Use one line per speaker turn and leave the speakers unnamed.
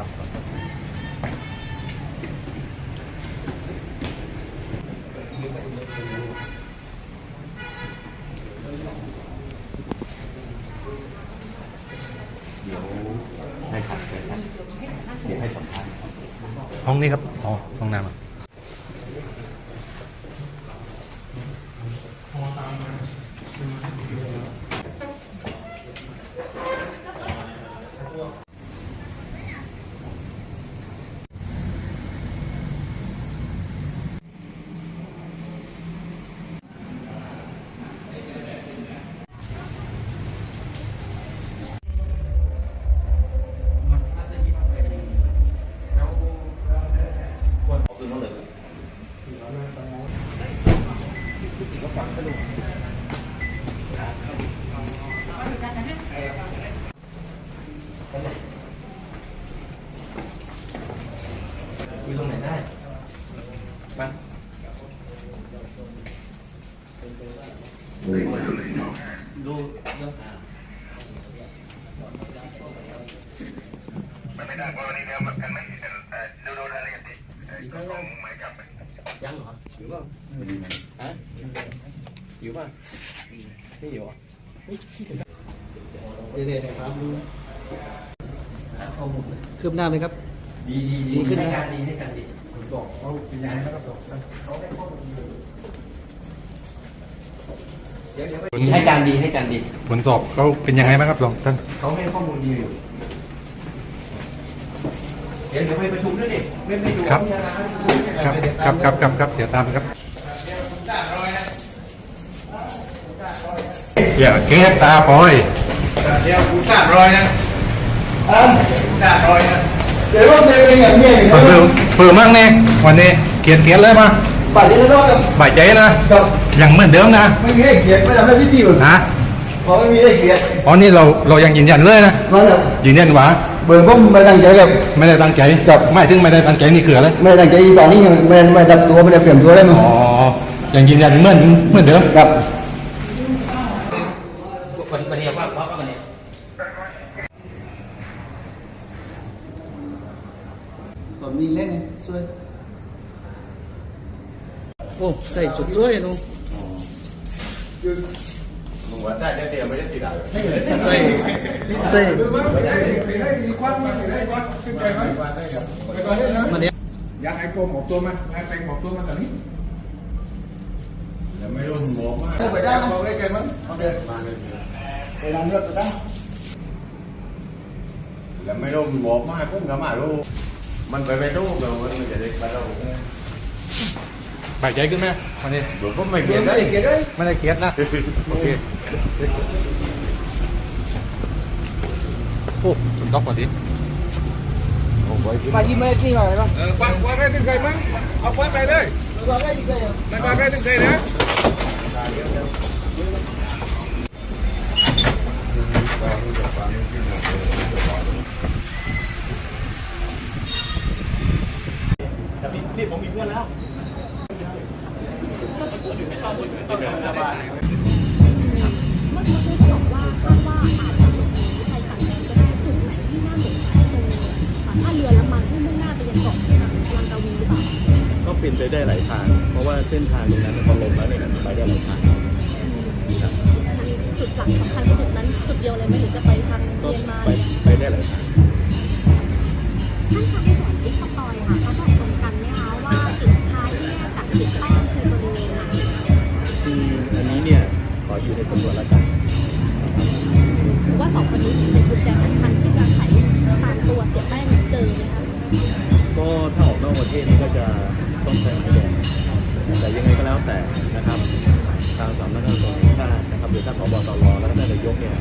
ครับเดี๋ยวให้ขัดเชิญครับเดี๋ยวให้สัมภาษณ์
ห้องนี้ครับอ๋อห้องน้ำ
ไหนได้มาดูเรื่องอ่า
มันไม่ได้เพราะวันนี้เนี่ยมันกันไม่เอ่อดูดูรายละเอียดดิเอ่อของหมายจับ
ยังเหรออยู่เปล่าฮะอยู่ป่ะไม่อยู่อะเรื่อยๆนะครับดูหาข้อมูล
คืบหน้าไหมครับ
ดีดี
ดีขึ้นนะ
ให้การดีให้การดีผมบอกเขาเป็นยังไงนะครับบอกเขาให้ข้อมูลดีเดี๋ยวเดี๋ยวไปให้การดีให้การดี
ผลสอบเขาเป็นยังไงบ้างครับรองท่าน
เขาให้ข้อมูลดีอยู่เดี๋ยวเดี๋ยวไปประชุมด้วยดิไม่ไม่ดู
ครับ
วิชาการ
ครับครับครับครับครับเดี๋ยวตามไปครับอย่าเกตตาปอย
เดี๋ยวกูสามร้อยนะกูสามร้อยนะ
เดี๋ยวรอบเดียวเองอย่างนี้
เพิ่มเพิ่มมากแน่วันนี้เขียนเขียนเลยมา
ป่านี้แล้วกับ
บ่ายใจนะ
กับ
ยังเหมือนเดิมนะ
ไม่มีให้เกียรติไม่ทำให้พิธีหมด
นะ
พอไม่มีให้เกียรติ
อ๋อนี่เราเรายังยืนยันเลยนะ
นั่นแหละ
ยืนยันว่า
เบิ่งผมไม่ตั้งใจกับ
ไม่ได้ตั้งใจ
ครับ
ไม่ถึงไม่ได้ตั้งใจนี่คืออะไร
ไม่ตั้งใจตอนนี้ยังไม่ไม่ดับตัวไม่ได้เปลี่ยนตัวได้มั้ง
อ๋อยังยืนยันเหมือนเหมือนเดิม
กับ
วันวันนี้ว่าว่าวันนี้
ต อนนี้เล่นช่วยโอ้ใส่ชุดช่วยหนู
มึงว่าใช่เดี๋ยวเดี๋ยวไม่ได้ติดอะ
ใส่ใส่มาเนี้ย
อยากไอ้โกมออกตัวมาไอ้แตงออกตัวมาตอนนี้เดี๋ยวไม่รู้บอกมา
ไปได้ไหม
บอกได้ไงมั้ง
โอเคไปร้านเลือดไปได้
เดี๋ยวไม่รู้บอ กมาพุ่งกับมารู้มันไปไปรู้เดี๋ยวมันจะได้ไปเรา
บ่ายใจขึ้นไหมวันนี้
เดี๋ยวก็ไม่เขียนได้
เกียรติได้
ไม่ได้เครียดนะโอเคโอ้ล็อกกว่าดิ
มายิ้มไม่ที่มาอะไรบ้าง
เออวางวางได้ถึงใครมั้งเอาไว้ไปเลย
วางได้ที่ไหน
ไม่วางได้ถึงใครนะ
เมื่อกี้คุณบอกว่าคาดว่าอาจจะหลบหนีไปฝั่งแดนก็ได้จุดไหนที่น่าสงสัยตรงท่าเรือละมันที่มุ่งหน้าไปยังเกาะลังกาวีหรือเปล่า
ก็เป็นไปได้หลายทาง เพราะว่าเส้นทางตรงนั้นพอลงแล้วเนี่ยมันไปได้หลายทาง
จุดหลักสำคัญจุดนั้นจุดเดียวเลยไหมหรือจะไปทาง
ก็
เมียนมา
ไปไปได้หลายทาง
ท่านคะในส่วนที่ แล้วแต่
นะครับ ทางสำนักงานตำรวจแห่งชาตินะครับหรือท่านผบตรและท่านนายกเนี่ย